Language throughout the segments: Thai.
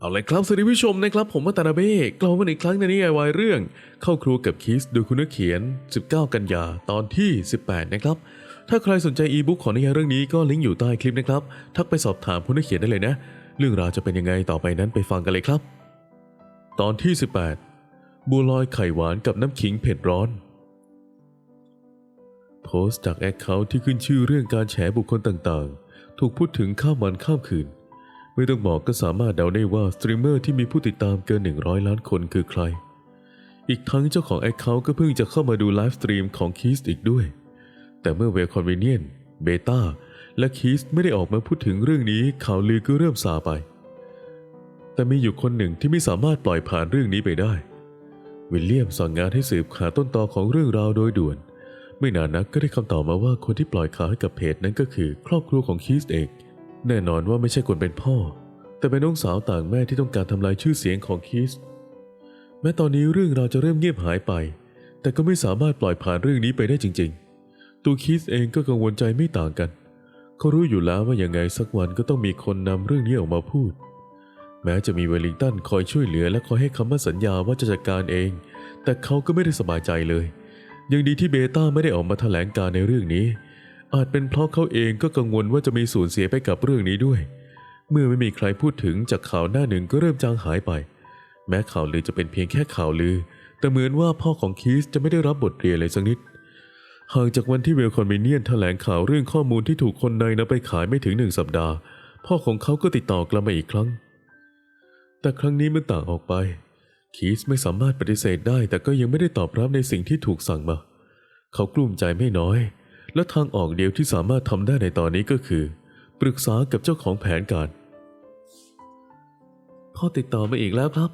เอาเลยครับสวัสดีผู้ชมนะครับผมวัตนาเบ้กลับมาอีกครั้งในนิยายวายเรื่อง เข้าครัวกับคิสโดยคุณนักเขียน 19 กันยาตอนที่ 18 นะครับ ถ้าใครสนใจอีบุ๊กของนิยายเรื่องนี้ก็ลิงก์อยู่ใต้คลิปนะครับ ทักไปสอบถามผู้นักเขียนได้เลยนะ เรื่องราวจะเป็นยังไงต่อไปนั้นไปฟังกันเลยครับ ตอนที่ 18 บัวลอยไข่หวานกับน้ำขิงเผ็ดร้อน โพสต์จากแอคเคาท์ที่ขึ้นชื่อเรื่องการแฉบุคคลต่างๆ ถูกพูดถึงข้ามวันข้ามคืน ไม่ต้องบอกก็สามารถเดาได้ว่าสตรีมเมอร์ที่มีผู้ติดตามเกิน 100 ล้านคนคือใคร อีกทั้งเจ้าของแอคเคาท์ก็เพิ่งจะเข้ามาดูไลฟ์สตรีมของคีสอีกด้วย แต่เมื่อเวลคอนเวเนียนเบต้าและคีสไม่ได้ออกมาพูดถึงเรื่องนี้ข่าวลือก็เริ่มซาไป แต่มีอยู่คนหนึ่งที่ไม่สามารถปล่อยผ่านเรื่องนี้ไปได้ วิลเลียมสั่งงานให้สืบหาต้นตอของเรื่องราวโดยด่วน ไม่นานนักก็ได้คำตอบมาว่าคนที่ปล่อยข่าวให้กับเพจนั้นก็คือ ครอบครัวของคีสเอง แน่นอนว่าไม่ใช่คนเป็นพ่อ แต่เป็นน้องสาวต่างแม่ที่ต้องการทำลายชื่อเสียงของคีสแม้ตอนนี้เรื่องราวจะเริ่มเงียบหายไป แต่ก็ไม่สามารถปล่อยผ่านเรื่องนี้ไปได้จริง ๆ ตัวคีสเองก็กังวลใจไม่ต่างกัน เขารู้อยู่แล้วว่ายังไงสักวันก็ต้องมีคนนำเรื่องนี้ออกมาพูด แม้จะมีเวลลิงตันคอยช่วยเหลือและคอยให้คำมั่นสัญญาว่าจะจัดการเอง แต่เขาก็ไม่ได้สบายใจเลย ยังดีที่เบต้าไม่ได้ออกมาแถลงการในเรื่องนี้ อาจเป็นเพราะเขาเองก็กังวลว่าจะมีสูญเสียไปกับเรื่องนี้ด้วย เมื่อไม่มีใครพูดถึงจากข่าวหน้าหนึ่งก็เริ่มจางหายไป แม้ข่าวลือจะเป็นเพียงแค่ข่าวลือ แต่เหมือนว่าพ่อของคีสจะไม่ได้รับบทเรียนเลยสักนิดห่างจากวันที่เวลคอนเวเนียนแถลงข่าวเรื่องข้อมูลที่ถูกคนในนำไปขายไม่ถึงหนึ่งสัปดาห์ พ่อของเขาก็ติดต่อกลับมาอีกครั้ง แต่ครั้งนี้มันต่างออกไป คีสไม่สามารถปฏิเสธได้ แต่ก็ยังไม่ได้ตอบรับในสิ่งที่ถูกสั่งมา เขากลุ้มใจไม่น้อย และทางออกเดียวที่สามารถทำได้ในตอนนี้ก็คือ ปรึกษากับเจ้าของแผนการพ่อติดต่อมาอีกแล้วครับ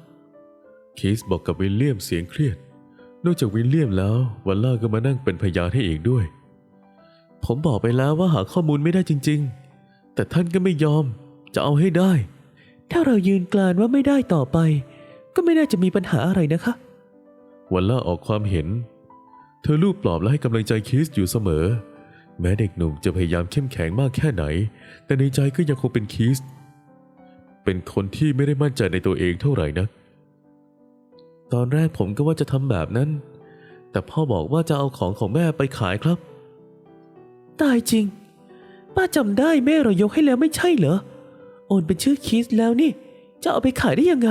คีสบอกกับวิลเลียมเสียงเครียด นอกจากวิลเลียมแล้ววันล่าก็มานั่งเป็นพยานให้เองด้วย ผมบอกไปแล้วว่าหาข้อมูลไม่ได้จริง ๆ แต่ท่านก็ไม่ยอม จะเอาให้ได้ ถ้าเรายืนกลานว่าไม่ได้ต่อไป ก็ไม่น่าจะมีปัญหาอะไรนะคะ วันล่าออกความเห็น เธอรูปปลอบและให้กำลังใจคิสอยู่เสมอ แม้เด็กหนุ่มจะพยายามเข้มแข็งมากแค่ไหน แต่ในใจก็ยังคงเป็นคิส เป็นคนที่ไม่ได้มั่นใจในตัวเองเท่าไหร่นัก ตอนแรกผมก็ว่าจะทำแบบนั้น แต่พ่อบอกว่าจะเอาของของแม่ไปขายครับ ตายจริง ป้าจำได้แม่เรายกให้แล้วไม่ใช่เหรอ โอนเป็นชื่อคิสแล้วนี่ จะเอาไปขายได้ยังไง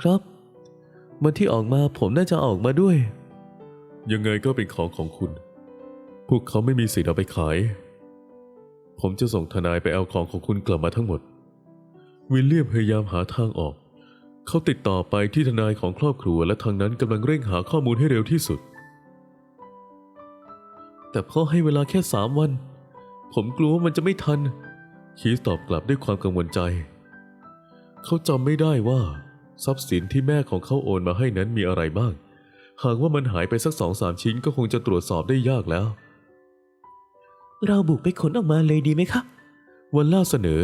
ครับวันที่ออกมาผมน่าจะออกมาด้วย ยังไงก็เป็นของของคุณ พวกเขาไม่มีสิทธิ์เอาไปขาย ผมจะส่งทนายไปเอาของของคุณกลับมาทั้งหมด วิลเลียมพยายามหาทางออก เขาติดต่อไปที่ทนายของครอบครัวและทางนั้นกำลังเร่งหาข้อมูลให้เร็วที่สุด แต่พ่อให้เวลาแค่สามวัน ผมกลัวว่ามันจะไม่ทัน คีสตอบกลับด้วยความกังวลใจ เขาจำไม่ได้ว่า ทรัพย์สินที่แม่ของเขาโอนมาให้นั้นมีอะไรบ้าง หากว่ามันหายไปสักสองสามชิ้นก็คงจะตรวจสอบได้ยากแล้ว เราบุกไปขนออกมาเลยดีไหมคะ วันล่าเสนอ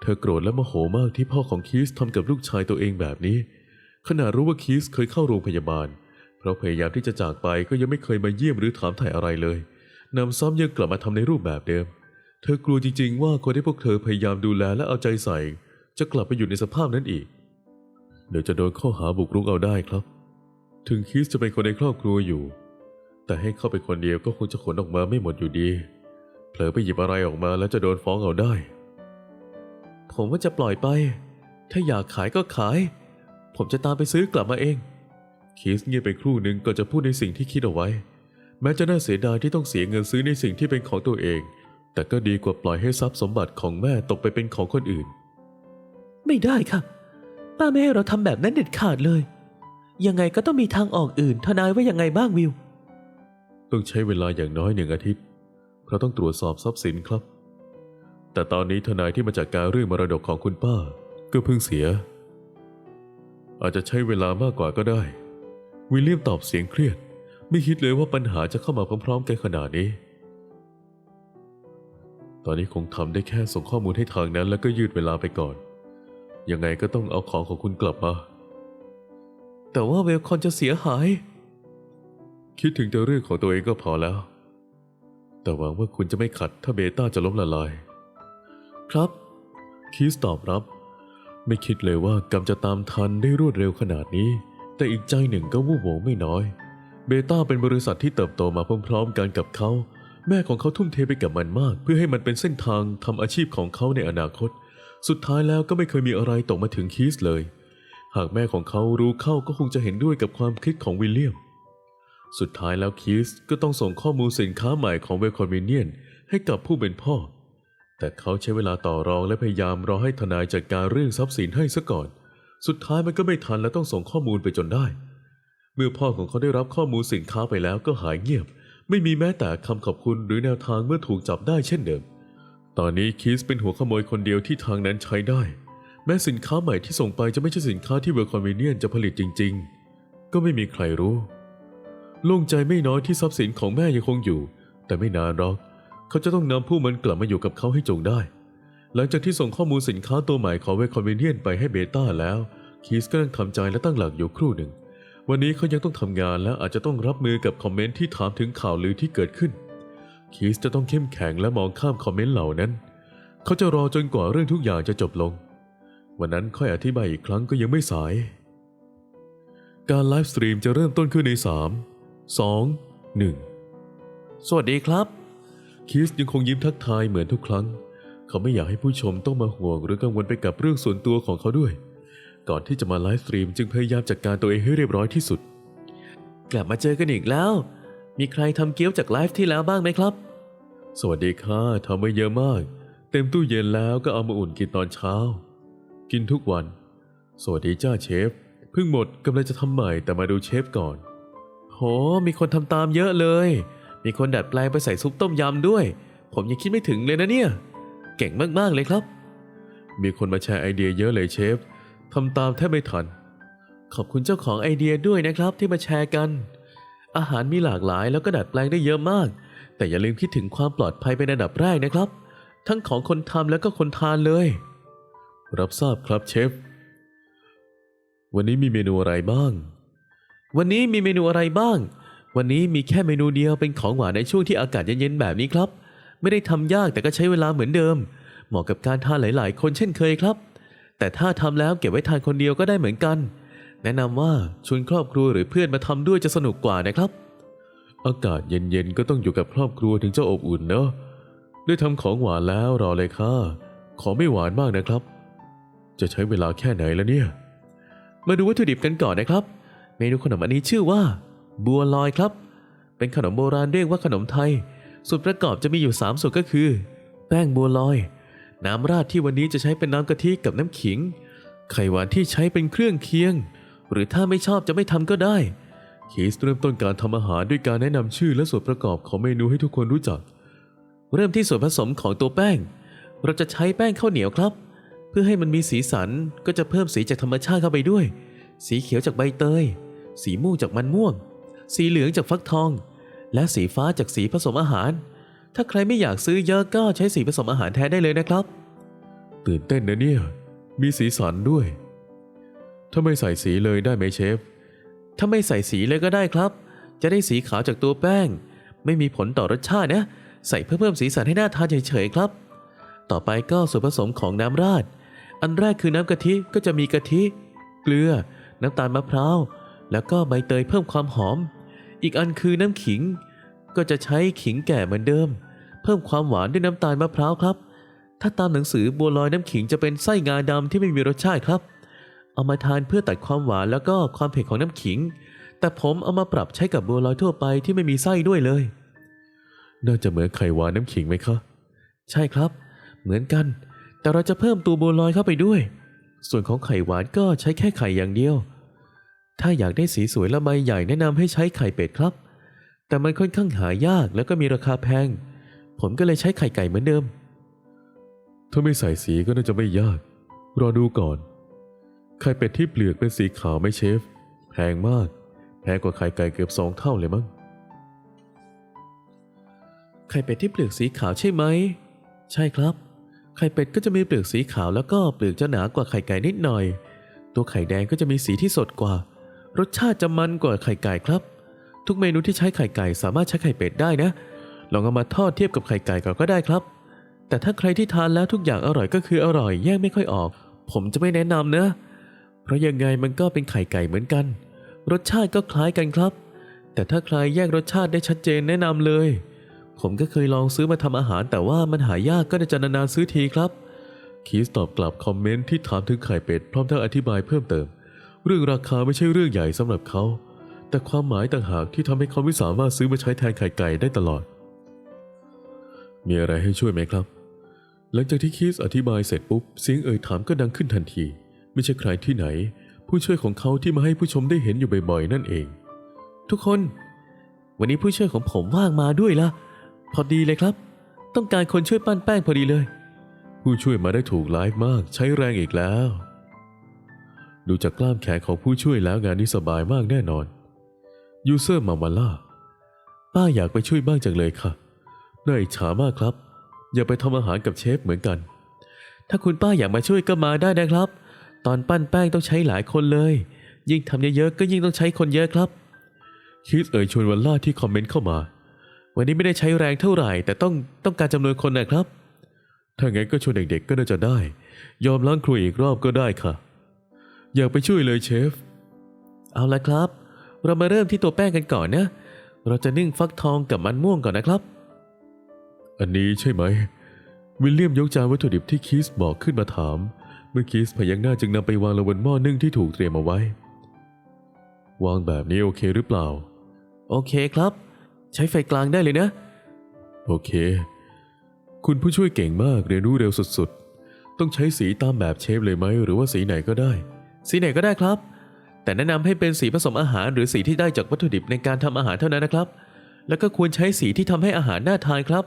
เธอโกรธและโมโหมากที่พ่อของคีสทำกับลูกชายตัวเองแบบนี้ ขณะรู้ว่าคีสเคยเข้าโรงพยาบาล เพราะพยายามที่จะจากไปก็ยังไม่เคยมาเยี่ยมหรือถามถ่ายอะไรเลยนำซ้ำยังกลับมาทำในรูปแบบเดิม เธอกลัวจริง ๆ ว่าคนที่พวกเธอพยายามดูแลและเอาใจใส่ จะกลับไปอยู่ในสภาพนั้นอีก เดี๋ยวจะโดนข้อหาบุกรุกเอาได้ครับ ถึงคีสจะเป็นคนในครอบครัวอยู่ แต่ให้เข้าไปคนเดียวก็คงจะขนออกมาไม่หมดอยู่ดี เผลอไปหยิบอะไรออกมาแล้วจะโดนฟ้องเอาได้ ผมว่าจะปล่อยไป ถ้าอยากขายก็ขาย ผมจะตามไปซื้อกลับมาเองคีสเงียบไปครู่หนึ่งก็จะพูดในสิ่งที่คิดเอาไว้ แม้จะน่าเสียดายที่ต้องเสียเงินซื้อในสิ่งที่เป็นของตัวเอง แต่ก็ดีกว่าปล่อยให้ทรัพย์สมบัติของแม่ตกไปเป็นของคนอื่น ไม่ได้ค่ะ ป้าไม่ให้เราทำแบบนั้นเด็ดขาดเลย ยังไงก็ต้องมีทางออกอื่น ทนายว่ายังไงบ้างวิว ต้องใช้เวลาอย่างน้อยหนึ่งอาทิตย์ เพราะต้องตรวจสอบทรัพย์สินครับ แต่ตอนนี้ทนายที่มาจัดการเรื่องมรดกของคุณป้า ก็เพิ่งเสีย อาจจะใช้เวลามากกว่าก็ได้ วิลเลียมตอบเสียงเครียด ไม่คิดเลยว่าปัญหาจะเข้ามาพร้อมๆกันขนาดนี้ ตอนนี้คงทำได้แค่ส่งข้อมูลให้ทางนั้น แล้วก็ยืดเวลาไปก่อน ยังไงก็ต้องเอาของของคุณกลับมา แต่ว่าเวลคอนจะเสียหาย คิดถึงแต่เรื่องของตัวเองก็พอแล้ว แต่หวังว่าคุณจะไม่ขัดถ้าเบต้าจะล้มละลาย ครับ คีสตอบรับ ไม่คิดเลยว่ากรรมจะตามทันได้รวดเร็วขนาดนี้ แต่อีกใจหนึ่งก็วูบหวงไม่น้อย เบต้าเป็นบริษัทที่เติบโตมาพร้อมๆกันกับเขา แม่ของเขาทุ่มเทไปกับมันมาก เพื่อให้มันเป็นเส้นทางทำอาชีพของเขาในอนาคต สุดท้ายแล้วก็ไม่เคยมีอะไรตกมาถึงคีสเลย หากแม่ของเขารู้เข้าก็คงจะเห็นด้วยกับความคิดของวิลเลียม สุดท้ายแล้วคีสก็ต้องส่งข้อมูลสินค้าใหม่ของเวลคอนเวเนียนให้กับผู้เป็นพ่อ แต่เขาใช้เวลาต่อรองและพยายามรอให้ทนายจัดการเรื่องทรัพย์สินให้ซะก่อน สุดท้ายมันก็ไม่ทันและต้องส่งข้อมูลไปจนได้ เมื่อพ่อของเขาได้รับข้อมูลสินค้าไปแล้วก็หายเงียบ ไม่มีแม้แต่คำขอบคุณหรือแนวทางเมื่อถูกจับได้เช่นเดิม ตอนนี้คีสเป็นหัวขโมยคนเดียวที่ทางนั้นใช้ได้ แม้สินค้าใหม่ที่ส่งไปจะไม่ใช่สินค้าที่เวลคอนเวเนียนจะผลิตจริง ๆ ก็ไม่มีใครรู้โล่งใจไม่น้อยที่ทรัพย์สินของแม่ยังคงอยู่ แต่ไม่นานหรอก เขาจะต้องนำผู้มันกลับมาอยู่กับเขาให้จงได้ หลังจากที่ส่งข้อมูลสินค้าตัวใหม่ของเวลคอนเวเนียนไปให้เบต้าแล้ว คีสก็นั่งทำใจและตั้งหลักอยู่ครู่หนึ่ง วันนี้เขายังต้องทำงานและอาจจะต้องรับมือกับคอมเมนต์ที่ถามถึงข่าวลือที่เกิดขึ้น คีสจะต้องเข้มแข็งและมองข้ามคอมเมนต์เหล่านั้น เขาจะรอจนกว่าเรื่องทุกอย่างจะจบลง วันนั้นค่อยอธิบายอีกครั้งก็ยังไม่สาย การไลฟ์สตรีมจะเริ่มต้นขึ้นใน 3 2 1 สวัสดีครับคีสยังคงยิ้มทักทายเหมือนทุกครั้ง เขาไม่อยากให้ผู้ชมต้องมาห่วงหรือกังวลไปกับเรื่องส่วนตัวของเขาด้วย ก่อนที่จะมาไลฟ์สตรีมจึงพยายามจัดการตัวเองให้เรียบร้อยที่สุด กลับมาเจอกันอีกแล้ว มีใครทำเกี๊ยวจากไลฟ์ที่แล้วบ้างไหมครับ สวัสดีค่ะทำไมาเยอะมาก เต็มตู้เย็นแล้วก็เอามาอุ่นกินตอนเช้า กินทุกวัน สวัสดีจ้าเชฟ เพิ่งหมดกำลังจะทำใหม่แต่มาดูเชฟก่อน โห มีคนทำตามเยอะเลย มีคนดัดแปลงไปใส่ซุปต้มยำด้วย ผมยังคิดไม่ถึงเลยนะเนี่ย เก่งมากๆเลยครับ มีคนมาแชร์ไอเดียเยอะเลยเชฟทำตามแทบไม่ทัน ขอบคุณเจ้าของไอเดียด้วยนะครับที่มาแชร์กัน อาหารมีหลากหลายแล้วก็ดัดแปลงได้เยอะมาก แต่อย่าลืมคิดถึงความปลอดภัยเป็นอันดับแรกนะครับ ทั้งของคนทำแล้วก็คนทานเลย รับทราบครับเชฟ วันนี้มีเมนูอะไรบ้าง วันนี้มีเมนูอะไรบ้าง วันนี้มีแค่เมนูเดียวเป็นของหวานในช่วงที่อากาศเย็นๆแบบนี้ครับ ไม่ได้ทำยากแต่ก็ใช้เวลาเหมือนเดิม เหมาะกับการทานหลาย ๆ คนเช่นเคยครับ แต่ถ้าทำแล้วเก็บไว้ทานคนเดียวก็ได้เหมือนกัน แนะนำว่าชวนครอบครัวหรือเพื่อนมาทำด้วยจะสนุกกว่านะครับ อากาศเย็นๆก็ต้องอยู่กับครอบครัวถึงจะอบอุ่นเนอะได้ทำของหวานแล้วรอเลยค่ะ ขอไม่หวานมากนะครับ จะใช้เวลาแค่ไหนแล้วเนี่ย มาดูวัตถุดิบกันก่อนนะครับ เมนูขนมอันนี้ชื่อว่า บัวลอยครับ เป็นขนมโบราณเรียกว่าขนมไทย ส่วนประกอบจะมีอยู่ 3 ส่วนก็คือ แป้งบัวลอย น้ำราดที่วันนี้จะใช้เป็นน้ำกะทิกับน้ำขิง ไข่หวานที่ใช้เป็นเครื่องเคียง หรือถ้าไม่ชอบจะไม่ทำก็ได้คีสเริ่มต้นการทำอาหารด้วยการแนะนำชื่อและส่วนประกอบของเมนูให้ทุกคนรู้จัก เริ่มที่ส่วนผสมของตัวแป้ง เราจะใช้แป้งข้าวเหนียวครับ เพื่อให้มันมีสีสันก็จะเพิ่มสีจากธรรมชาติเข้าไปด้วย สีเขียวจากใบเตย สีม่วงจากมันม่วง สีเหลืองจากฟักทอง และสีฟ้าจากสีผสมอาหาร ถ้าใครไม่อยากซื้อเยอะก็ใช้สีผสมอาหารแทนได้เลยนะครับ ตื่นเต้นนะเนี่ย มีสีสันด้วยถ้าไม่ใส่สีเลยได้ไหมเชฟ ถ้าไม่ใส่สีเลยก็ได้ครับ จะได้สีขาวจากตัวแป้ง ไม่มีผลต่อรสชาตินะ ใส่เพื่อเพิ่มสีสันให้หน่าทานเฉยๆครับ ต่อไปก็ส่วนผสมของน้ำราด อันแรกคือน้ำกะทิก็จะมีกะทิ เกลือ น้ำตาลมะพร้าว แล้วก็ใบเตยเพิ่มความหอม อีกอันคือน้ำขิง ก็จะใช้ขิงแก่เหมือนเดิม เพิ่มความหวานด้วยน้ำตาลมะพร้าวครับ ถ้าตามหนังสือบัวลอยน้ำขิงจะเป็นไส้งาดำที่ไม่มีรสชาติครับ เอามาทานเพื่อตัดความหวานแล้วก็ความเผ็ดของน้ำขิง แต่ผมเอามาปรับใช้กับบัวลอยทั่วไปที่ไม่มีไส้ด้วยเลย น่าจะเหมือนไข่หวานน้ำขิงไหมคะ ใช่ครับ เหมือนกัน แต่เราจะเพิ่มตัวบัวลอยเข้าไปด้วย ส่วนของไข่หวานก็ใช้แค่ไข่อย่างเดียว ถ้าอยากได้สีสวยและใบใหญ่แนะนำให้ใช้ไข่เป็ดครับ แต่มันค่อนข้างหายากแล้วก็มีราคาแพง ผมก็เลยใช้ไข่ไก่เหมือนเดิม ถ้าไม่ใส่สีก็น่าจะไม่ยาก รอดูก่อน ไข่เป็ดที่เปลือกเป็นสีขาวไหม่เชฟ แพงมาก แพงกว่าไข่ไก่เกือบสองเท่าเลยมั้ง ไข่เป็ดที่เปลือกสีขาวใช่ไหม ใช่ครับ ไข่เป็ดก็จะมีเปลือกสีขาวแล้วก็เปลือกจะหนากว่าไข่ไก่นิดหน่อย ตัวไข่แดงก็จะมีสีที่สดกว่า รสชาติจะมันกว่าไข่ไก่ครับ ทุกเมนูที่ใช้ไข่ไก่สามารถใช้ไข่เป็ดได้นะ ลองเอามาทอดเทียบกับไข่ไก่ก่อนก็ได้ครับ แต่ถ้าใครที่ทานแล้วทุกอย่างอร่อยก็คืออร่อยแยกไม่ค่อยออกผผมจะไม่แนะนำนะ เพราะยังไงมันก็เป็นไข่ไก่เหมือนกัน รสชาติก็คล้ายกันครับ แต่ถ้าใครแยกรสชาติได้ชัดเจนแนะนำเลย ผมก็เคยลองซื้อมาทำอาหารแต่ว่ามันหายากก็จะนานๆซื้อทีครับ คีสตอบกลับคอมเมนต์ที่ถามถึงไข่เป็ดพร้อมทั้งอธิบายเพิ่มเติม เรื่องราคาไม่ใช่เรื่องใหญ่สำหรับเขา แต่ความหมายต่างหากที่ทำให้เขาไม่สามารถซื้อมาใช้แทนไข่ไก่ได้ตลอด มีอะไรให้ช่วยไหมครับ หลังจากที่คีสอธิบายเสร็จปุ๊บเสียงเอ่ยถามก็ดังขึ้นทันที ไม่ใช่ใครที่ไหน ผู้ช่วยของเขาที่มาให้ผู้ชมได้เห็นอยู่บ่อยๆนั่นเอง ทุกคน วันนี้ผู้ช่วยของผมว่างมาด้วยละ พอดีเลยครับ ต้องการคนช่วยปั้นแป้งพอดีเลย ผู้ช่วยมาได้ถูกไลฟ์มาก ใช้แรงอีกแล้ว ดูจากกล้ามแขนของผู้ช่วยแล้วงานนี้สบายมากแน่นอนยูเซอร์มามาล่าป้าอยากไปช่วยบ้างจังเลยค่ะน่าอิจฉามากครับ อย่าไปทำอาหารกับเชฟเหมือนกัน ถ้าคุณป้าอยากมาช่วยก็มาได้นะครับ ตอนปั้นแป้งต้องใช้หลายคนเลย ยิ่งทำเยอะๆก็ยิ่งต้องใช้คนเยอะครับคิสเอ่ยชวนวันล่าที่คอมเมนต์เข้ามา วันนี้ไม่ได้ใช้แรงเท่าไหร่ แต่ต้องต้องการจำนวนคนนะครับ ถ้างั้นก็ชวนเด็กๆก็น่าจะได้ ยอมล้างครัวอีกรอบก็ได้ค่ะ อยากไปช่วยเลยเชฟ เอาละครับ เรามาเริ่มที่ตัวแป้งกันก่อนนะ เราจะนึ่งฟักทองกับมันม่วงก่อนนะครับ อันนี้ใช่ไหม วิลเลียมยกจานวัตถุดิบที่คีสบอกขึ้นมาถาม เมื่อคีสพยักหน้าจึงนำไปวางลงบนหม้อนึ่งที่ถูกเตรียมเอาไว้ วางแบบนี้โอเคหรือเปล่า โอเคครับ ใช้ไฟกลางได้เลยนะ โอเค คุณผู้ช่วยเก่งมากเรียนรู้เร็วสุดๆ ต้องใช้สีตามแบบเชฟเลยไหมหรือว่าสีไหนก็ได้ สีไหนก็ได้ครับ แต่แนะนำให้เป็นสีผสมอาหารหรือสีที่ได้จากวัตถุดิบในการทำอาหารเท่านั้นนะครับ แล้วก็ควรใช้สีที่ทำให้อาหารน่าทานครับ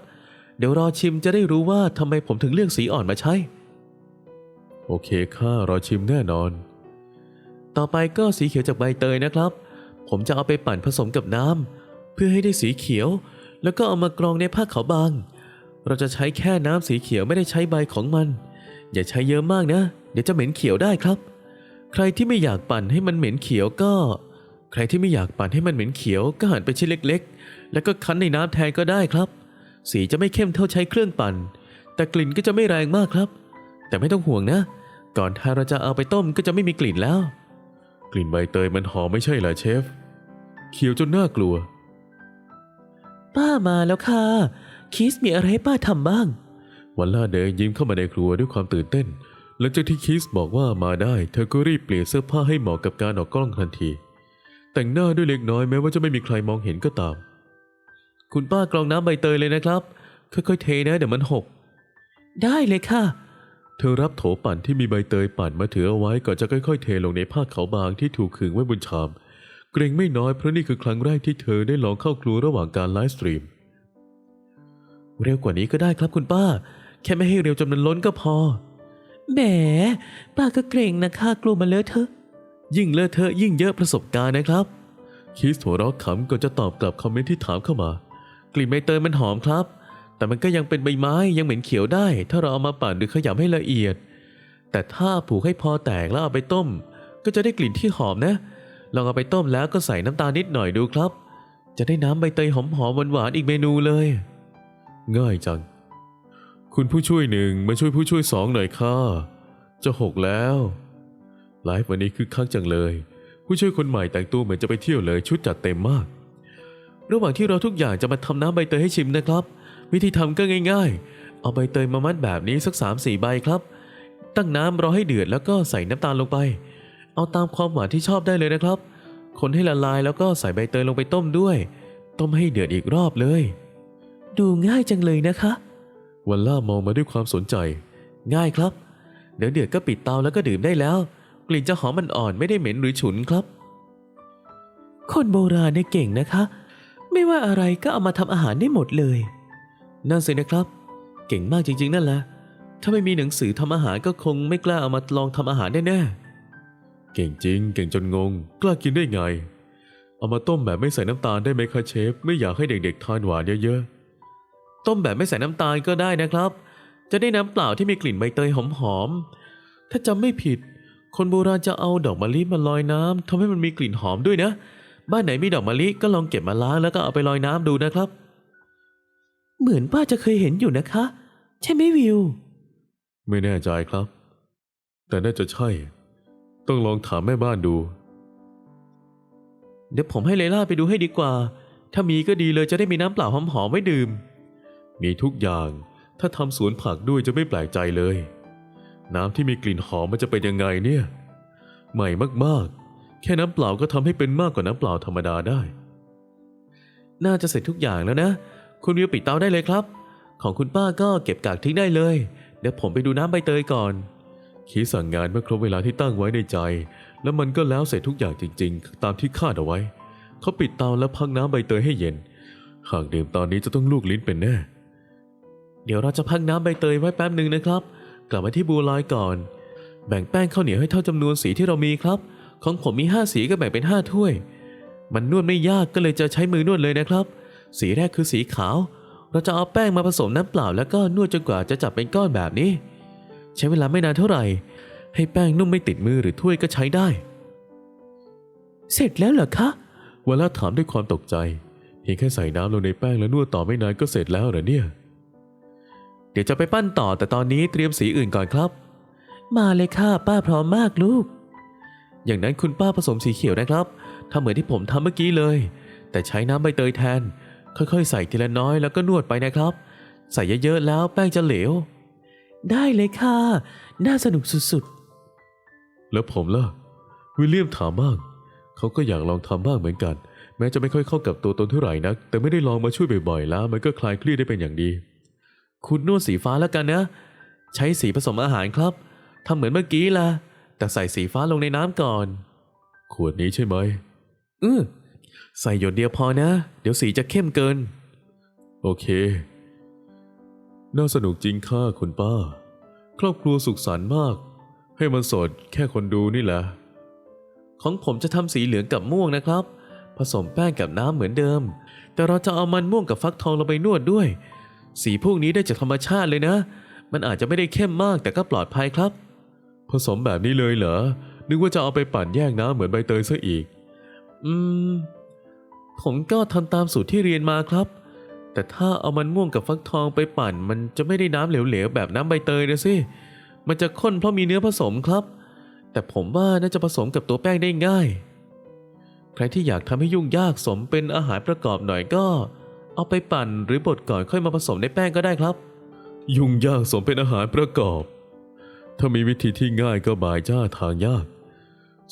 เดี๋ยวรอชิมจะได้รู้ว่าทำไมผมถึงเลือกสีอ่อนมาใช้ โอเคค่ะรอชิมแน่นอน ต่อไปก็สีเขียวจากใบเตยนะครับ ผมจะเอาไปปั่นผสมกับน้ำ เพื่อให้ได้สีเขียว แล้วก็เอามากรองในผ้าขาวบาง เราจะใช้แค่น้ำสีเขียวไม่ได้ใช้ใบของมัน อย่าใช้เยอะมากนะ เดี๋ยวจะเหม็นเขียวได้ครับ ใครที่ไม่อยากปั่นให้มันเหม็นเขียวก็ ใครที่ไม่อยากปั่นให้มันเหม็นเขียวก็หั่นเป็นชิ้นเล็ก ๆ แล้วก็คั้นในน้ำแทนก็ได้ครับ สีจะไม่เข้มเท่าใช้เครื่องปั่น แต่กลิ่นก็จะไม่แรงมากครับ แต่ไม่ต้องห่วงนะ ก่อนทานเราจะเอาไปต้มก็จะไม่มีกลิ่นแล้ว กลิ่นใบเตยมันหอมไม่ใช่เหรอเชฟเขียวจนน่ากลัว ป้ามาแล้วค่ะ คิสมีอะไรให้ป้าทำบ้าง วันล่าเดินยิ้มเข้ามาในครัวด้วยความตื่นเต้น หลังจากที่คิสบอกว่ามาได้ เธอก็รีบเปลี่ยนเสื้อผ้าให้เหมาะกับการออกกล้องทันที แต่งหน้าด้วยเล็กน้อยแม้ว่าจะไม่มีใครมองเห็นก็ตาม คุณป้ากรองน้ำใบเตยเลยนะครับ ค่อยๆเทนะเดี๋ยวมันหก ได้เลยค่ะ เธอรับโถปั่นที่มีใบเตยปั่นมาถือเอาไว้ก่อนจะค่อย ๆ เทลงในผ้าขาวบางที่ถูกขึงไว้บนชาม เกรงไม่น้อยเพราะนี่คือครั้งแรกที่เธอได้ลองเข้าครัวระหว่างการไลฟ์สตรีม เร็วกว่านี้ก็ได้ครับคุณป้า แค่ไม่ให้เร็วจนมันล้นก็พอ แหม ป้าก็เกรงนะคะกลัวมันเลอะเทอะ ยิ่งเลอะเทอะยิ่งเยอะประสบการณ์นะครับ คิสหัวเราะขำก่อนจะตอบกลับคอมเมนต์ที่ถามเข้ามากลิ่นใบเตยมันหอมครับ แต่มันก็ยังเป็นใบไม้ยังเหม็นเขียวได้ ถ้าเราเอามาปั่นหรือขยำให้ละเอียด แต่ถ้าผูกให้พอแตกแล้วเอาไปต้ม ก็จะได้กลิ่นที่หอมนะ ลองเอาไปต้มแล้วก็ใส่น้ำตาลนิดหน่อยดูครับ จะได้น้ำใบเตยหอมๆหวานๆอีกเมนูเลย ง่ายจัง คุณผู้ช่วยหนึ่งมาช่วยผู้ช่วยสองหน่อยค่ะจะหกแล้วไลฟ์วันนี้คือคักจังเลย ผู้ช่วยคนใหม่แต่งตัวเหมือนจะไปเที่ยวเลยชุดจัดเต็มมาก ระหว่างที่เราทุกอย่างจะมาทำน้ำใบเตยให้ชิมนะครับ วิธีทำก็ง่าย ๆ เอาใบเตยมามัดแบบนี้สัก3ามสี่ใบครับ ตั้งน้ำรอให้เดือดแล้วก็ใส่น้ำตาลลงไป เอาตามความหวานที่ชอบได้เลยนะครับ คนให้ละลายแล้วก็ใส่ใบเตยลงไปต้มด้วย ต้มให้เดือดอีกรอบเลย ดูง่ายจังเลยนะคะวันล่ามองมาด้วยความสนใจ ง่ายครับ เดี๋ยวเดือดก็ปิดเตาแล้วก็ดื่มได้แล้ว กลิ่นจะหอมมันอ่อนไม่ได้เหม็นหรือฉุนครับ คนโบราณเนี่ยเก่งนะคะ ไม่ว่าอะไรก็เอามาทำอาหารได้หมดเลยนั่นสินะครับ เก่งมากจริง ๆ นั่นแหละ ถ้าไม่มีหนังสือทำอาหารก็คงไม่กล้าเอามาลองทำอาหารแน่ๆ เก่งจริง เก่งจนงง กล้ากินได้ไง เอามาต้มแบบไม่ใส่น้ำตาลได้ไหมคะเชฟ ไม่อยากให้เด็กๆทานหวานเยอะๆ ต้มแบบไม่ใส่น้ำตาลก็ได้นะครับ จะได้น้ำเปล่าที่มีกลิ่นใบเตยหอมๆ ถ้าจำไม่ผิด คนโบราณจะเอาดอกมะลิมาลอยน้ำทำให้มันมีกลิ่นหอมด้วยนะ บ้านไหนมีดอกมะลิก็ลองเก็บมาล้างแล้วก็เอาไปลอยน้ำดูนะครับ เหมือนป้าจะเคยเห็นอยู่นะคะ ใช่ไหมวิว ไม่แน่ใจครับ แต่น่าจะใช่ ต้องลองถามแม่บ้านดู เดี๋ยวผมให้เลล่าไปดูให้ดีกว่า ถ้ามีก็ดีเลยจะได้มีน้ำเปล่าหอมๆไว้ดื่ม มีทุกอย่าง ถ้าทำสวนผักด้วยจะไม่แปลกใจเลย น้ำที่มีกลิ่นหอมมันจะเป็นยังไงเนี่ย ใหม่มากๆ แค่น้ำเปล่าก็ทำให้เป็นมากกว่าน้ำเปล่าธรรมดาได้ น่าจะเสร็จทุกอย่างแล้วนะ คุณวิวปิดเตาได้เลยครับ ของคุณป้าก็เก็บกากทิ้งได้เลย เดี๋ยวผมไปดูน้ำใบเตยก่อน ขีสั่งงานเมื่อครบเวลาที่ตั้งไว้ในใจ แล้วมันก็แล้วเสร็จทุกอย่างจริง ๆ ตามที่คาดเอาไว้ เขาปิดเตาและพักน้ำใบเตยให้เย็น หากดื่มตอนนี้จะต้องลูกลิ้นเป็นแน่ เดี๋ยวเราจะพักน้ำใบเตยไว้แป๊บหนึ่งนะครับ กลับมาที่บัวลอยก่อน แบ่งแป้งข้าวเหนียวให้เท่าจำนวนสีที่เรามีครับ ของผมมีห้าสีก็แบ่งเป็นห้าถ้วย มันนวดไม่ยากก็เลยจะใช้มือนวดเลยนะครับ สีแรกคือสีขาว เราจะเอาแป้งมาผสมน้ำเปล่า แล้วก็นวดจนกว่าจะจับเป็นก้อนแบบนี้ ใช้เวลาไม่นานเท่าไหร่ ให้แป้งนุ่มไม่ติดมือหรือถ้วยก็ใช้ได้ เสร็จแล้วเหรอคะวลาถามด้วยความตกใจเพียงแค่ใส่น้ำลงในแป้งแล้วนวดต่อไม่นานก็เสร็จแล้วเหรอเนี่ย เดี๋ยวจะไปปั้นต่อแต่ตอนนี้เตรียมสีอื่นก่อนครับ มาเลยค่ะป้าพร้อมมากลูก อย่างนั้นคุณป้าผสมสีเขียวนะครับทำเหมือนที่ผมทำเมื่อกี้เลย แต่ใช้น้ำใบเตยแทน ค่อยๆ ใส่ทีละน้อยแล้วก็นวดไปนะครับ ใส่เยอะๆแล้วแป้งจะเหลว ได้เลยค่ะ น่าสนุกสุดแล้วผมล่ะ วิลเลียมถามบ้าง เขาก็อยากลองทำบ้างเหมือนกัน แม้จะไม่ค่อยเข้ากับตัวตนเท่าไหร่นัก แต่ไม่ได้ลองมาช่วยบ่อยๆ แล้ว มันก็คลายเครียดได้เป็นอย่างดีๆคุณนวดสีฟ้าแล้วกันนะ ใช้สีผสมอาหารครับทำเหมือนเมื่อกี้ล่ะ แต่ใส่สีฟ้าลงในน้ำก่อน ขวดนี้ใช่ไหมอือใส่หยดเดียวพอนะ เดี๋ยวสีจะเข้มเกิน โอเค น่าสนุกจริงค่ะคุณป้า ครอบครัวสุขสันต์มาก ให้มันสดแค่คนดูนี่แหละ ของผมจะทำสีเหลืองกับม่วงนะครับ ผสมแป้งกับน้ำเหมือนเดิม แต่เราจะเอามันม่วงกับฟักทองลงไปนวดด้วย สีพวกนี้ได้จากธรรมชาติเลยนะ มันอาจจะไม่ได้เข้มมากแต่ก็ปลอดภัยครับ ผสมแบบนี้เลยเหรอ นึกว่าจะเอาไปปั่นแยกน้ำเหมือนใบเตยซะอีก อืม ผมก็ทำตามสูตรที่เรียนมาครับ แต่ถ้าเอามันม่วงกับฟักทองไปปั่น มันจะไม่ได้น้ำเหลวๆแบบน้ำใบเตยนะสิ มันจะข้นเพราะมีเนื้อผสมครับ แต่ผมว่าน่าจะผสมกับตัวแป้งได้ง่าย ใครที่อยากทำให้ยุ่งยากสมเป็นอาหารประกอบหน่อยก็ เอาไปปั่นหรือบดก่อนค่อยมาผสมในแป้งก็ได้ครับ ยุ่งยากสมเป็นอาหารประกอบ ถ้ามีวิธีที่ง่ายก็บายจ้าทางยาก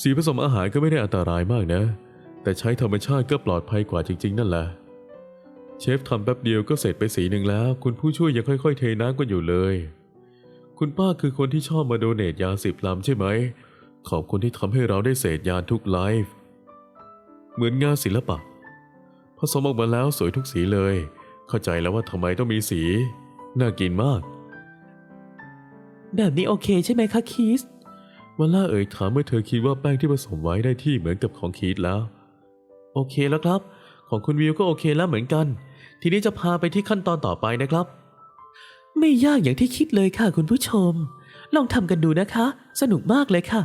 สีผสมอาหารก็ไม่ได้อันตรายมากนะ แต่ใช้ธรรมชาติก็ปลอดภัยกว่าจริง ๆ นั่นแหละ เชฟทำแป๊บเดียวก็เสร็จไปสีหนึ่งแล้ว คุณผู้ช่วยยังค่อย ๆ เทน้ำกันอยู่เลย คุณป้าคือคนที่ชอบมาโดเนทยาสิบลำใช่ไหม ขอบคุณที่ทำให้เราได้เศษยาทุกไลฟ์เหมือนงานศิลปะ ผสมออกมาแล้วสวยทุกสีเลย เข้าใจแล้วว่าทำไมต้องมีสี น่ากินมาก แบบนี้โอเคใช่ไหมคะคีสวันล่าเอ่ยถามเมื่อเธอคิดว่าแป้งที่ผสมไว้ได้ที่เหมือนกับของคีดแล้ว โอเคแล้วครับ ของคุณวิวก็โอเคแล้วเหมือนกัน ทีนี้จะพาไปที่ขั้นตอนต่อไปนะครับ ไม่ยากอย่างที่คิดเลยค่ะคุณผู้ชม ลองทำกันดูนะคะ สนุกมากเลยค่ะ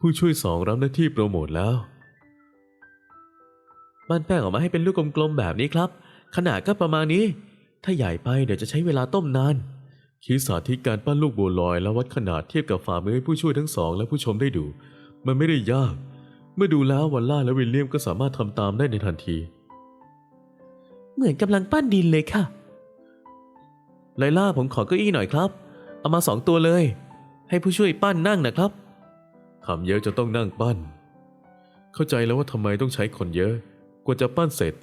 ผู้ช่วยสองรับหน้าที่โปรโมทแล้วปั้นแป้งออกมาให้เป็นลูกกลมๆแบบนี้ครับ ขนาดก็ประมาณนี้ ถ้าใหญ่ไปเดี๋ยวจะใช้เวลาต้มนานคิดสาธิตการปั้นลูกบัวลอยและวัดขนาดเทียบกับฝ่ามือให้ผู้ช่วยทั้งสองและผู้ชมได้ดู มันไม่ได้ยาก เมื่อดูแล้ววันล่าและวิลเลียมก็สามารถทำตามได้ในทันที เหมือนกำลังปั้นดินเลยค่ะ ไลล่าผมขอเก้าอี้หน่อยครับ เอามาสองตัวเลย ให้ผู้ช่วยปั้นนั่งนะครับทำเยอะจะต้องนั่งปั้น เข้าใจแล้วว่าทำไมต้องใช้คนเยอะ กว่าจะปั้นเสร็จ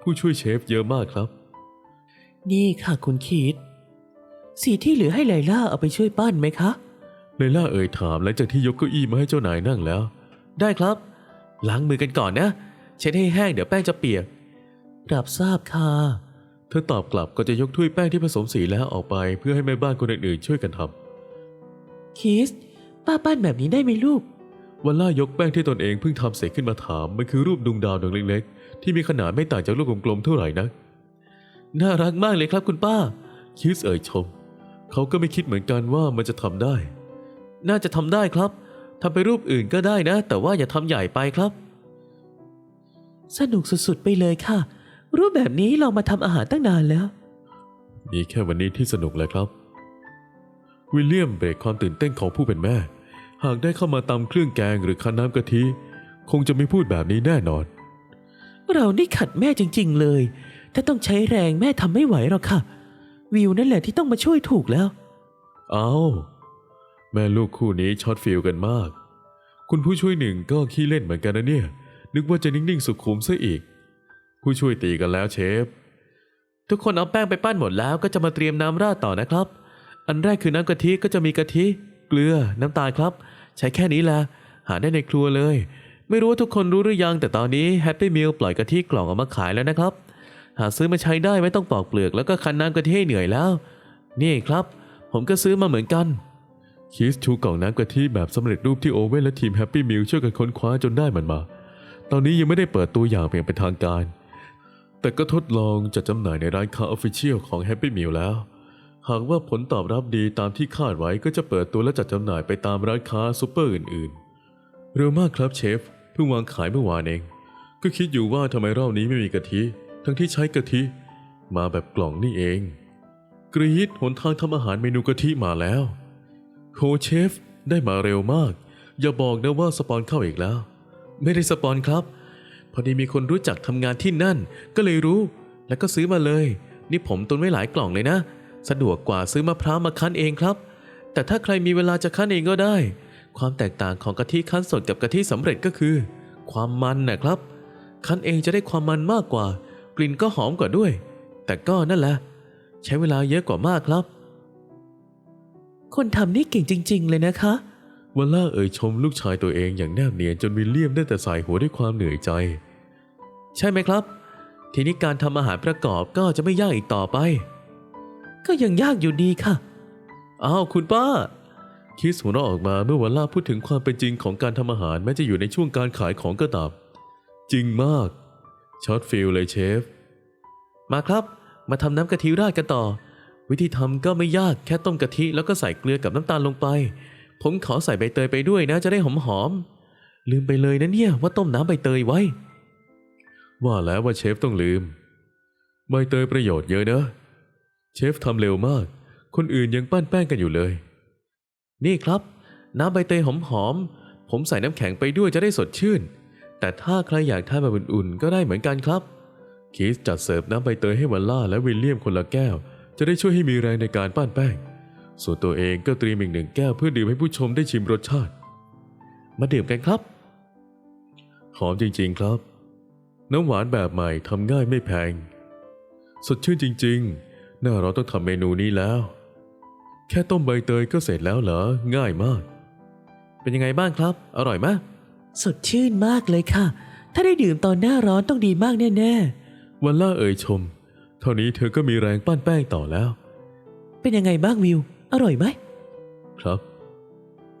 ผู้ช่วยเชฟเยอะมากครับ นี่ค่ะคุณคิด สีที่เหลือให้ไลล่าเอาไปช่วยปั้นไหมคะเลล่าเอ่ยถามหลังจากที่ยกเก้าอี้มาให้เจ้านายนั่งแล้ว ได้ครับ ล้างมือกันก่อนนะ เช็ดให้แห้งเดี๋ยวแป้งจะเปียก รับทราบค่ะ เธอตอบกลับก็จะยกถ้วยแป้งที่ผสมสีแล้วออกไป เพื่อให้แม่บ้านคนอื่นๆช่วยกันทำคิส ป้าปั้นแบบนี้ได้ไหมลูก วันล่ายกแป้งที่ตนเองเพิ่งทำเสร็จขึ้นมาถาม มันคือรูปดวงดาวดวงเล็กๆ ที่มีขนาดไม่ต่างจากลูกกลมๆเท่าไหร่นะน่ารักมากเลยครับคุณป้า คิสเอ่ยชม เขาก็ไม่คิดเหมือนกันว่ามันจะทำได้ น่าจะทำได้ครับทำไปรูปอื่นก็ได้นะ แต่ว่าอย่าทำใหญ่ไปครับ สนุกสุดๆไปเลยค่ะ รูปแบบนี้เรามาทำอาหารตั้งนานแล้ว มีแค่วันนี้ที่สนุกเลยครับ วิลเลียมเบรกความตื่นเต้นของผู้เป็นแม่ หากได้เข้ามาตำเครื่องแกงหรือคั้นน้ำกะทิ คงจะไม่พูดแบบนี้แน่นอน เรานี่ขัดแม่จริง ๆ เลย ถ้าต้องใช้แรงแม่ทำไม่ไหวหรอกค่ะ วิวนั่นแหละที่ต้องมาช่วยถูกแล้ว เอาแม่ลูกคู่นี้ช็อตฟิลกันมาก คุณผู้ช่วยหนึ่งก็ขี้เล่นเหมือนกันนะเนี่ย นึกว่าจะนิ่งๆสุขุมซะอีก ผู้ช่วยตีกันแล้วเชฟ ทุกคนเอาแป้งไปปั้นหมดแล้วก็จะมาเตรียมน้ำราดต่อนะครับ อันแรกคือน้ำกะทิก็จะมีกะทิ เกลือ น้ำตาลครับ ใช้แค่นี้แหละหาได้ในครัวเลย ไม่รู้ว่าทุกคนรู้หรือยัง แต่ตอนนี้ Happy Meal ปล่อยกะทิกล่องออกมาขายแล้วนะครับ หาซื้อมาใช้ได้ไม่ต้องปอกเปลือกแล้วก็คั้นน้ำกะทิให้เหนื่อยแล้ว นี่ครับ ผมก็ซื้อมาเหมือนกันคิสชูกล่องน้ำกะทิแบบสำเร็จรูปที่โอเว่นและทีมแฮปปี้มิลช่วยกันค้นคว้าจนได้มันมา ตอนนี้ยังไม่ได้เปิดตัวอย่างเป็นเป็นทางการ แต่ก็ทดลองจัดจำหน่ายในร้านค้าออฟฟิเชียลของแฮปปี้มิลแล้ว หากว่าผลตอบรับดีตามที่คาดไว้ก็จะเปิดตัวและจัดจำหน่ายไปตามร้านค้าซูเปอร์อื่นๆ เร็วมากครับเชฟเพิ่งวางขายเมื่อวานเอง ก็คิดอยู่ว่าทำไมรอบนี้ไม่มีกะทิ ทั้งที่ใช้กะทิ มาแบบกล่องนี่เอง กรีดหนทางทำอาหารเมนูกะทิมาแล้วโคเชฟได้มาเร็วมาก อย่าบอกนะว่าสปอนเข้าอีกแล้ว ไม่ได้สปอนครับ พอดีมีคนรู้จักทำงานที่นั่น ก็เลยรู้ แล้วก็ซื้อมาเลย นี่ผมตุนไว้หลายกล่องเลยนะ สะดวกกว่าซื้อมะพร้าวมาคั้นเองครับ แต่ถ้าใครมีเวลาจะคั้นเองก็ได้ ความแตกต่างของกะทิคั้นสดกับกะทิสำเร็จก็คือ ความมันนะครับ คั้นเองจะได้ความมันมากกว่า กลิ่นก็หอมกว่าด้วย แต่ก็นั่นแหละ ใช้เวลาเยอะกว่ามากครับ คนทำนี่เก่งจริง ๆ เลยนะคะ วันล่าเอ่ยชมลูกชายตัวเองอย่างแนบเนียนจนวิลเลียมได้แต่สายหัวด้วยความเหนื่อยใจ ใช่ไหมครับ ทีนี้การทำอาหารประกอบก็จะไม่ยากอีกต่อไป ก็ยังยากอยู่ดีค่ะอ้าวคุณป้า คิสหัวเราะออกมาเมื่อวันล่าพูดถึงความเป็นจริงของการทำอาหารแม้จะอยู่ในช่วงการขายของก็ตามจริงมากช็อตฟิลเลยเชฟ มาครับ มาทำน้ำกะทิราดกันต่อ วิธีทำก็ไม่ยากแค่ต้มกะทิแล้วก็ใส่เกลือกับน้ำตาลลงไป ผมขอใส่ใบเตยไปด้วยนะจะได้หอมหอมๆลืมไปเลยนะเนี่ยว่าต้มน้ำใบเตยไว้ ว่าแล้วว่าเชฟต้องลืม ใบเตยประโยชน์เยอะนะ เชฟทำเร็วมาก คนอื่นยังปั้นแป้งกันอยู่เลย นี่ครับ น้ำใบเตยหอมๆผมใส่น้ำแข็งไปด้วยจะได้สดชื่น แต่ถ้าใครอยากทานแบบอุ่นๆก็ได้เหมือนกันครับคิสจัดเสิร์ฟน้ำใบเตยให้วันล่าและวิลเลียมคนละแก้ว จะได้ช่วยให้มีแรงในการปั้นแป้ง ส่วนตัวเองก็เตรียมอีกหนึ่งแก้วเพื่อดื่มให้ผู้ชมได้ชิมรสชาติ มาดื่มกันครับ หอมจริงๆครับ น้ำหวานแบบใหม่ทำง่ายไม่แพง สดชื่นจริงๆน่าเราต้องทำเมนูนี้แล้ว แค่ต้มใบเตยก็เสร็จแล้วเหรอ ง่ายมาก เป็นยังไงบ้างครับ อร่อยไหมสดชื่นมากเลยค่ะ ถ้าได้ดื่มตอนหน้าร้อนต้องดีมากแน่วันล่าเอ่ยชม เท่านี้เธอก็มีแรงปั้นแป้งต่อแล้วๆเป็นยังไงบ้างวิว อร่อยไหม ครับ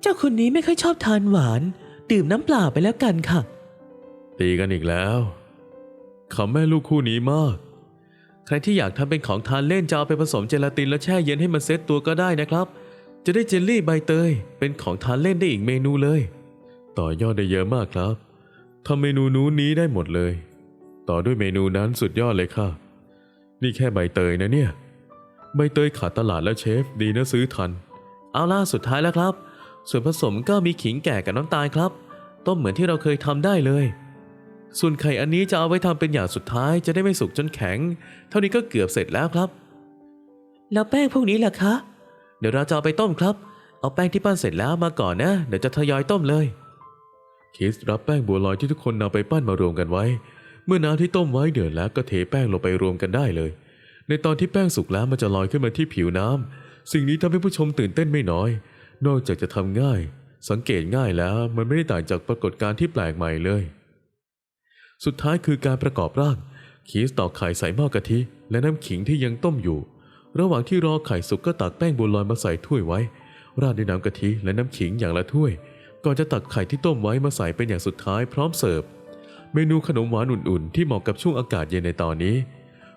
เจ้าคนนี้ไม่ค่อยชอบทานหวาน ดื่มน้ำเปล่าไปแล้วกันค่ะ ตีกันอีกแล้วขำแม่ลูกคู่นี้มาก ใครที่อยากทำเป็นของทานเล่นจะเอาไปผสมเจลาตินแล้วแช่เย็นให้มันเซ็ตตัวก็ได้นะครับ จะได้เจลลี่ใบเตย เป็นของทานเล่นได้อีกเมนูเลย ต่อยอดได้เยอะมากครับทำเมนูนู้นนี้ได้หมดเลย ต่อด้วยเมนูนั้นสุดยอดเลยค่ะ นี่แค่ใบเตยนะเนี่ย ใบเตยขาดตลาดแล้วเชฟ ดีนะซื้อทัน เอาล่ะสุดท้ายแล้วครับ ส่วนผสมก็มีขิงแก่กับน้ำตาลครับ ต้มเหมือนที่เราเคยทำได้เลย ส่วนไข่อันนี้จะเอาไว้ทำเป็นอย่างสุดท้ายจะได้ไม่สุกจนแข็ง เท่านี้ก็เกือบเสร็จแล้วครับ แล้วแป้งพวกนี้ล่ะคะ เดี๋ยวเราจะเอาไปต้มครับ เอาแป้งที่ปั้นเสร็จแล้วมาก่อนนะ เดี๋ยวจะทยอยต้มเลย คิสรับแป้งบัวลอยที่ทุกคนนำไปปั้นมารวมกันไว้ เมื่อน้ำที่ต้มไว้เดือดแล้วก็เทแป้งลงไปรวมกันได้เลย ในตอนที่แป้งสุกแล้วมันจะลอยขึ้นมาที่ผิวน้ำสิ่งนี้ทำให้ผู้ชมตื่นเต้นไม่น้อย นอกจากจะทำง่าย สังเกตง่ายแล้วมันไม่ได้ต่างจากปรากฏการณ์ที่แปลกใหม่เลย สุดท้ายคือการประกอบร่างคีสตอกไข่ใส่หม้อกะทิ และน้ำขิงที่ยังต้มอยู่ ระหว่างที่รอไข่สุกก็ตักแป้งบัวลอยมาใส่ถ้วยไว้ ราดด้วยน้ำกะทิและน้ำขิงอย่างละถ้วย ก่อนจะตักไข่ที่ต้มไว้มาใส่เป็นอย่างสุดท้ายพร้อมเสิร์ฟเมนูขนมหวานอุ่นๆ ที่เหมาะกับช่วงอากาศเย็นในตอนนี้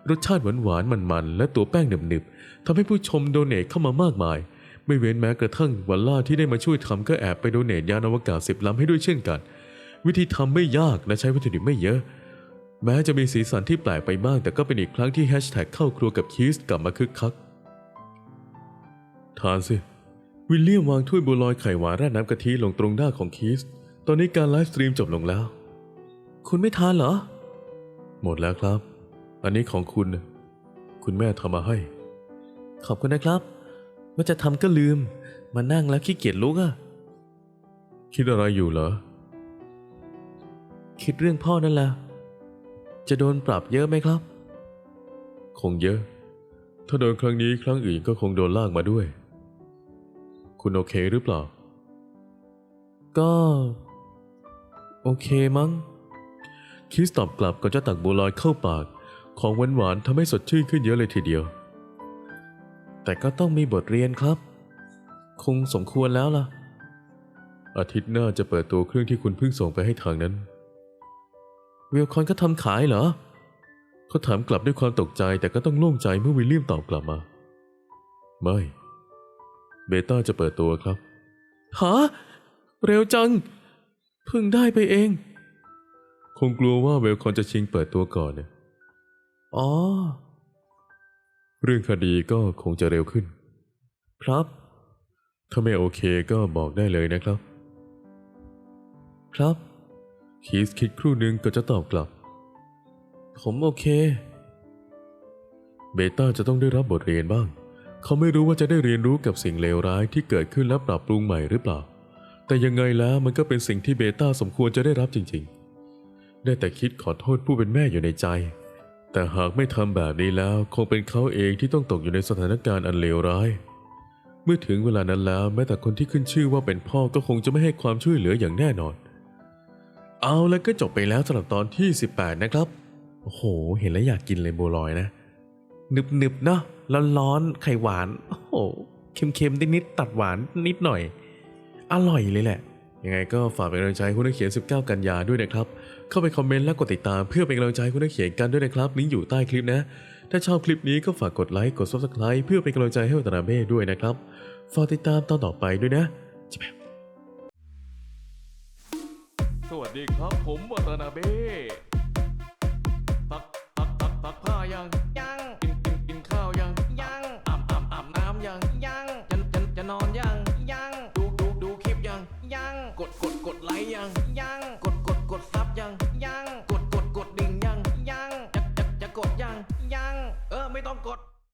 รสชาติหวานๆมันๆ และตัวแป้งหนึบๆทำให้ผู้ชมโดเนทเข้ามามากมาย ไม่เว้นแม้กระทั่งวันล่าที่ได้มาช่วยทำก็แอบไปโดเนทยานอวกาศสิบลำให้ด้วยเช่นกัน วิธีทำไม่ยากและใช้วัตถุดิบไม่เยอะ แม้จะมีสีสันที่แปลกไปบ้างแต่ก็เป็นอีกครั้งที่แฮชแท็กเข้าครัวกับคีสกลับมาคึกคักทานสิวิลเลียมวางถ้วยบัวลอยไข่หวานราดน้ำกะทิลงตรงหน้าของคีสตอนนี้การไลฟ์สตรีมจบลงแล้ว คุณไม่ทานเหรอ หมดแล้วครับ อันนี้ของคุณ คุณแม่ทำมาให้ ขอบคุณนะครับ ว่าจะทำก็ลืม มานั่งแล้วขี้เกียจลุกอะคิดอะไรอยู่เหรอ คิดเรื่องพ่อนั่นแหละ จะโดนปรับเยอะไหมครับ คงเยอะ ถ้าโดนครั้งนี้ครั้งอื่นก็คงโดนลากมาด้วย คุณโอเคหรือเปล่า ก็ โอเคมั้ง คิสตอบกลับก่อนจะตักบัวลอยเข้าปาก ของหวานหวานทำให้สดชื่นขึ้นเยอะเลยทีเดียว แต่ก็ต้องมีบทเรียนครับ คงสมควรแล้วล่ะ อาทิตย์หน้าจะเปิดตัวเครื่องที่คุณเพิ่งส่งไปให้ทางนั้นเวลคอนก็ทำขายเหรอ เขาถามกลับด้วยความตกใจแต่ก็ต้องโล่งใจเมื่อวิลเลียมตอบกลับมา ไม่ เบต้าจะเปิดตัวครับฮะเร็วจัง เพิ่งได้ไปเอง คงกลัวว่าเวลคอนจะชิงเปิดตัวก่อนเนี่ย อ๋อ เรื่องคดีก็คงจะเร็วขึ้น ครับ ถ้าไม่โอเคก็บอกได้เลยนะครับ ครับ คีสคิดครู่หนึ่งก็จะตอบกลับ ผมโอเค เบต้าจะต้องได้รับบทเรียนบ้าง เขาไม่รู้ว่าจะได้เรียนรู้กับสิ่งเลวร้ายที่เกิดขึ้นและปรับปรุงใหม่หรือเปล่า แต่ยังไงแล้วมันก็เป็นสิ่งที่เบต้าสมควรจะได้รับจริง ๆ ได้แต่คิดขอโทษผู้เป็นแม่อยู่ในใจ แต่หากไม่ทำแบบนี้แล้วคงเป็นเขาเองที่ต้องตกอยู่ในสถานการณ์อันเลวร้าย เมื่อถึงเวลานั้นแล้วแม้แต่คนที่ขึ้นชื่อว่าเป็นพ่อก็คงจะไม่ให้ความช่วยเหลืออย่างแน่นอน เอาแล้วก็จบไปแล้วสำหรับตอนที่ 18 นะครับ โอ้โห เห็นแล้วอยากกินเลยบัวลอยนะหนึบหนึบๆเนาะร้อนๆไข่หวาน โอ้โหเค็มๆนิดๆตัดหวานนิดหน่อย อร่อยเลยแหละ ยังไงก็ฝากเป็นกำลังใจคุณนักเขียน 19 กันยาด้วยนะครับ เข้าไปคอมเมนต์และกดติดตามเพื่อเป็นกำลังใจคุณนักเขียนกันด้วยนะครับ ลิงก์อยู่ใต้คลิปนะ ถ้าชอบคลิปนี้ก็ฝากกดไลค์ กด subscribe เพื่อเป็นกำลังใจให้วัตนาเบ้ด้วยนะครับ ฝากติดตามตอนต่อไปด้วยนะจิบแบสวัสดีครับผมวัตนาเบ้